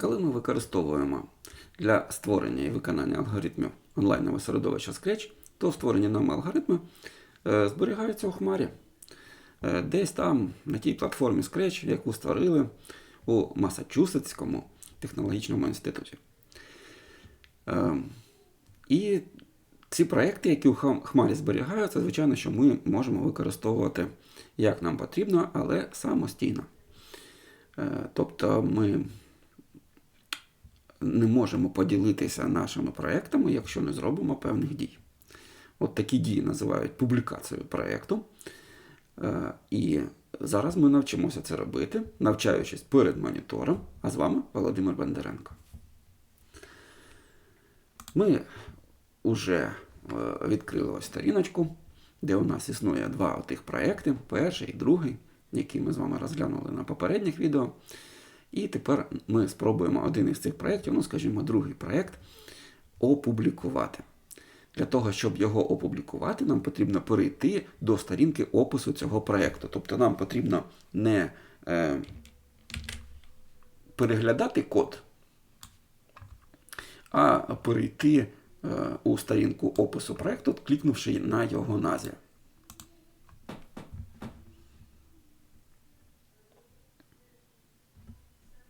Коли ми використовуємо для створення і виконання алгоритмів онлайнового середовища Scratch, то створені нами алгоритми е, зберігаються у хмарі. Е, Десь там, на тій платформі Scratch, яку створили у Масачусетському технологічному інституті. Е, І ці проекти, які у хмарі зберігаються, звичайно, що ми можемо використовувати як нам потрібно, але самостійно. Тобто ми не можемо поділитися нашими проектами, якщо не зробимо певних дій. От такі дії називають публікацією проєкту. Е, І зараз ми навчимося це робити, навчаючись перед монітором. А з вами Володимир Бондаренко. Ми вже відкрили ось сторіночку, де у нас існує два тих проекти: перший і другий, які ми з вами розглянули на попередніх відео. І тепер ми спробуємо один із цих проєктів, ну, скажімо, другий проєкт, опублікувати. Для того, щоб його опублікувати, нам потрібно перейти до сторінки опису цього проєкту. Тобто нам потрібно не е, переглядати код, а перейти е, у сторінку опису проєкту, клікнувши на його назві.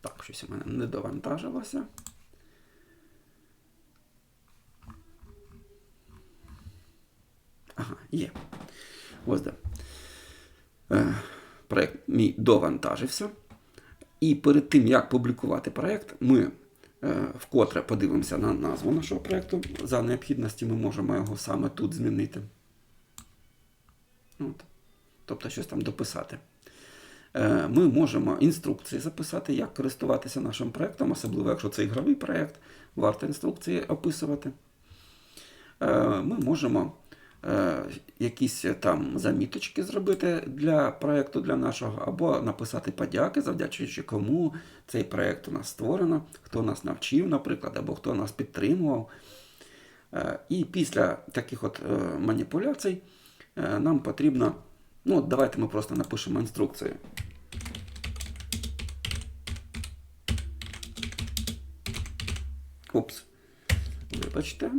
Так, щось у мене не довантажилося. Ага, є. Ось де. Е, проєкт мій довантажився. І перед тим, як публікувати проєкт, ми е, вкотре подивимося на назву нашого проєкту. За необхідності ми можемо його саме тут змінити. От. Тобто щось там дописати. Е, Ми можемо інструкції записати, як користуватися нашим проєктом, особливо якщо це ігровий проєкт, варто інструкції описувати. Е, Ми можемо е, якісь там заміточки зробити для проєкту для нашого, або написати подяки, завдячуючи кому цей проєкт у нас створено, хто нас навчив, наприклад, або хто нас підтримував. І після таких от маніпуляцій нам потрібно. Ну, от давайте ми просто напишемо інструкцію. Упс. Вибачте.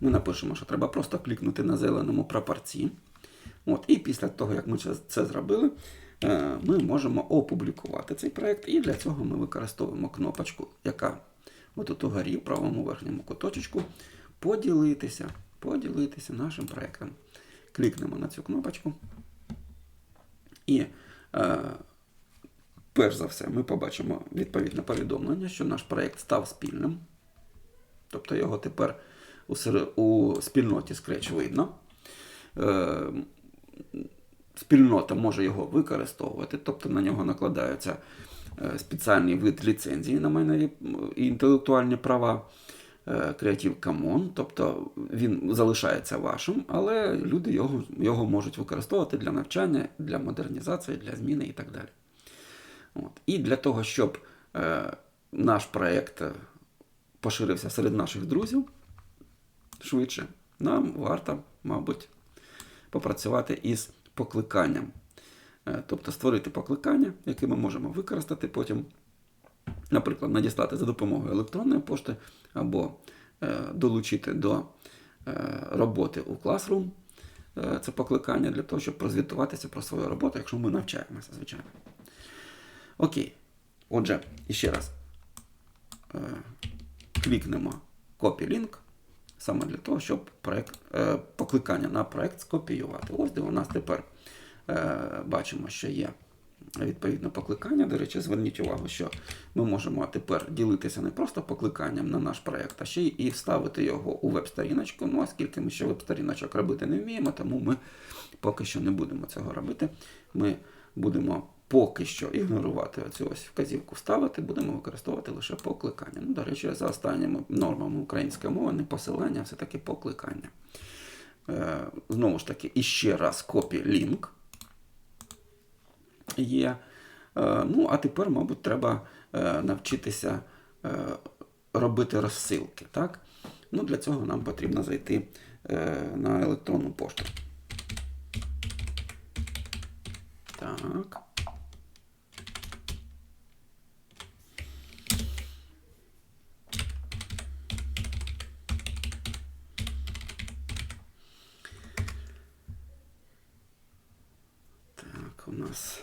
Ми напишемо, що треба просто клікнути на зеленому прапорці. От, і після того, як ми це, зробили, ми можемо опублікувати цей проєкт. І для цього ми використовуємо кнопочку, яка отут угорі, в правому верхньому куточку, поділитися, поділитися нашим проєктом. Клікнемо на цю кнопочку. І е, перш за все ми побачимо відповідне повідомлення, що наш проєкт став спільним. Тобто його тепер у, у спільноті Scratch видно. Е, спільнота може його використовувати, тобто на нього накладаються е, спеціальний вид ліцензії на майнові і інтелектуальні права. е, Creative Commons, тобто він залишається вашим, але люди його, його можуть використовувати для навчання, для модернізації, для зміни і так далі. От. І для того, щоб е, наш проєкт поширився серед наших друзів швидше, нам варто, мабуть, попрацювати із покликанням. Е, Тобто створити покликання, яке ми можемо використати потім, наприклад, надіслати за допомогою електронної пошти або е, долучити до е, роботи у Classroom. Це покликання для того, щоб прозвітуватися про свою роботу, якщо ми навчаємося, звичайно. Окей. Отже, іще раз клікнемо Copy Link саме для того, щоб проект, е, покликання на проект скопіювати. Ось де у нас тепер е, бачимо, що є відповідне покликання. До речі, зверніть увагу, що ми можемо тепер ділитися не просто покликанням на наш проект, а ще і вставити його у веб-сторіночку. Ну, оскільки ми ще веб-сторіночок робити не вміємо, тому ми поки що не будемо цього робити. Ми будемо поки що ігнорувати цю ось вказівку вставити, будемо використовувати лише покликання. Ну, до речі, за останніми нормами української мови не посилання, а все-таки покликання. Е, знову ж таки, іще раз copy link є. Е, ну, а тепер, мабуть, треба е, навчитися е, робити розсилки. Так? Ну, Для цього нам потрібно зайти е, на електронну пошту. Так. Так, у нас.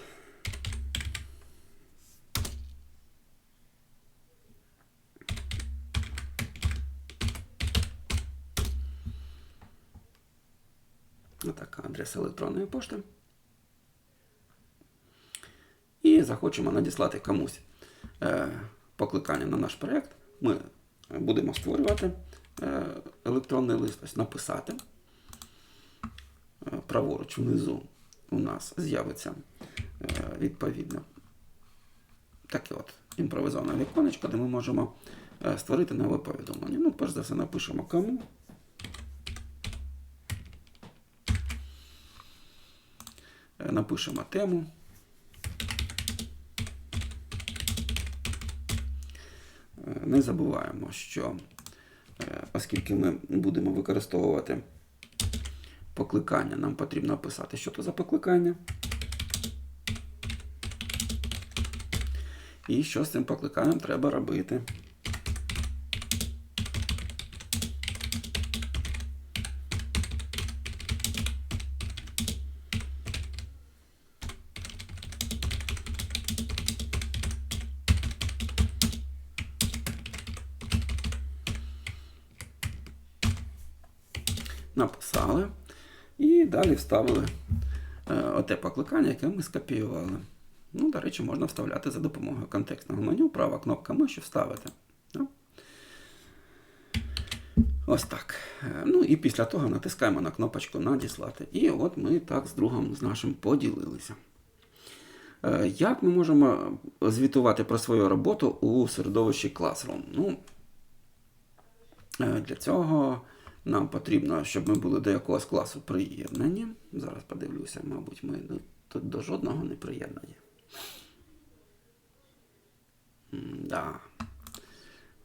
Отака адреса електронної пошти. І захочемо надіслати комусь е, покликання на наш проєкт. Ми будемо створювати е, електронний лист, ось написати. Е, праворуч внизу у нас з'явиться е, відповідно таке от імпровізоване віконечко, де ми можемо е, створити нове повідомлення. Ну, перш за все, напишемо кому. Е, Напишемо тему. Не забуваємо, що оскільки ми будемо використовувати покликання, нам потрібно описати, що це за покликання. І що з цим покликанням треба робити. Написали. І далі вставили е, оте покликання, яке ми скопіювали. Ну, до речі, можна вставляти за допомогою контекстного меню, права кнопка миші вставити. Ось так. Е, Ну і після того натискаємо на кнопочку Надіслати. І от ми так з другом з нашим поділилися. Е, Як ми можемо звітувати про свою роботу у середовищі Classroom? Ну, для цього нам потрібно, щоб ми були до якогось класу приєднані. Зараз подивлюся, мабуть, ми тут до жодного не приєднані. Да.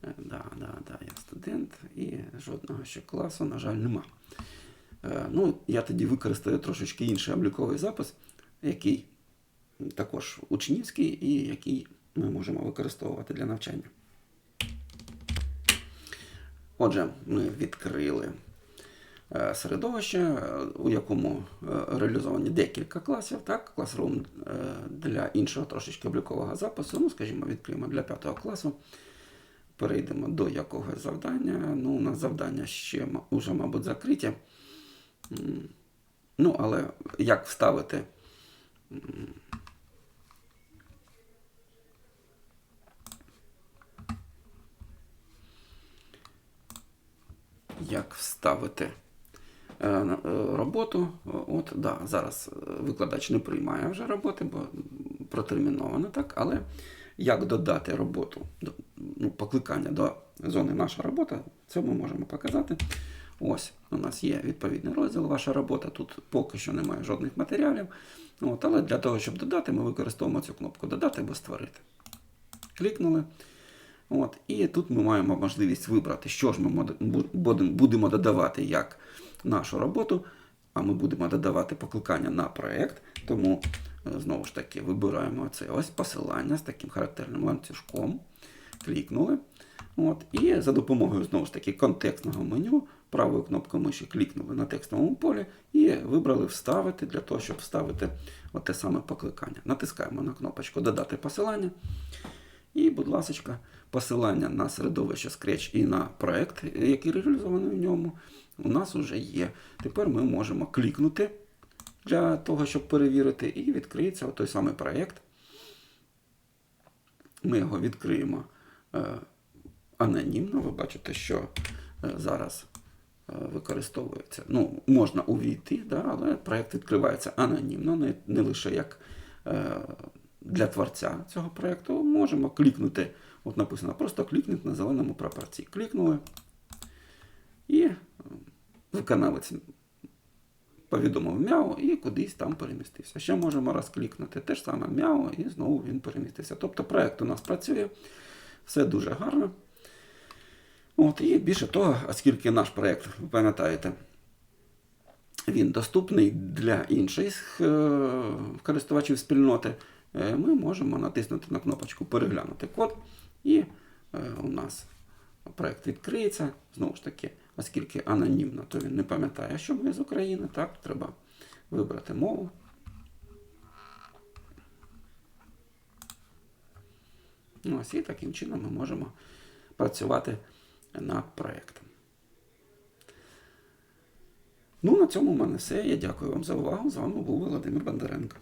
Е, Да, да, да, я студент і жодного ще класу, на жаль, нема. Е, Ну, я тоді використаю трошечки інший обліковий запис, який також учнівський і який ми можемо використовувати для навчання. Отже, ми відкрили е, середовище, у якому е, реалізовані декілька класів. Так? Classroom е, для іншого трошечки облікового запису. Ну, скажімо, відкриємо для п'ятого класу. Перейдемо до якогось завдання. Ну, у нас завдання ще уже, мабуть, закриті. Ну, але як вставити як вставити е, е, роботу. От, да, зараз е, викладач не приймає вже роботи, бо протерміновано так, але як додати роботу, ну, покликання до зони наша робота, це ми можемо показати. Ось у нас є відповідний розділ, ваша робота. Тут поки що немає жодних матеріалів. От, але для того, щоб додати, ми використовуємо цю кнопку Додати або створити. Клікнули. От, і тут ми маємо можливість вибрати, що ж ми будемо додавати як нашу роботу, а ми будемо додавати покликання на проєкт. Тому е, знову ж таки вибираємо це ось посилання з таким характерним ланцюжком. Клікнули. От, і за допомогою знову ж таки контекстного меню правою кнопкою миші клікнули на текстовому полі і вибрали вставити для того, щоб вставити от те саме покликання. Натискаємо на кнопочку Додати посилання. І, будь ласка, посилання на середовище Scratch і на проект, який реалізований в ньому, у нас вже є. Тепер ми можемо клікнути для того, щоб перевірити, і відкриється той самий проєкт. Ми його відкриємо е, анонімно. Ви бачите, що е, зараз е, використовується. Ну, можна увійти, да, але проєкт відкривається анонімно, не, лише як для творця цього проєкту. Можемо клікнути, от написано, просто клікнути на зеленому прапорці. Клікнули. І е, виконавець повідомив мяу і кудись там перемістився. Ще можемо розклікнути те ж саме мяу, і знову він перемістився. Тобто проєкт у нас працює, все дуже гарно. От, і більше того, оскільки наш проєкт, ви пам'ятаєте, він доступний для інших е, користувачів спільноти, ми можемо натиснути на кнопочку Переглянути код, і е, у нас проєкт відкриється. Знову ж таки, оскільки анонімно, то він не пам'ятає, що ми з України. Так, треба вибрати мову. Ну, Ось і таким чином ми можемо працювати над проєктом. Ну, на цьому в мене все. Я дякую вам за увагу. З вами був Володимир Бондаренко.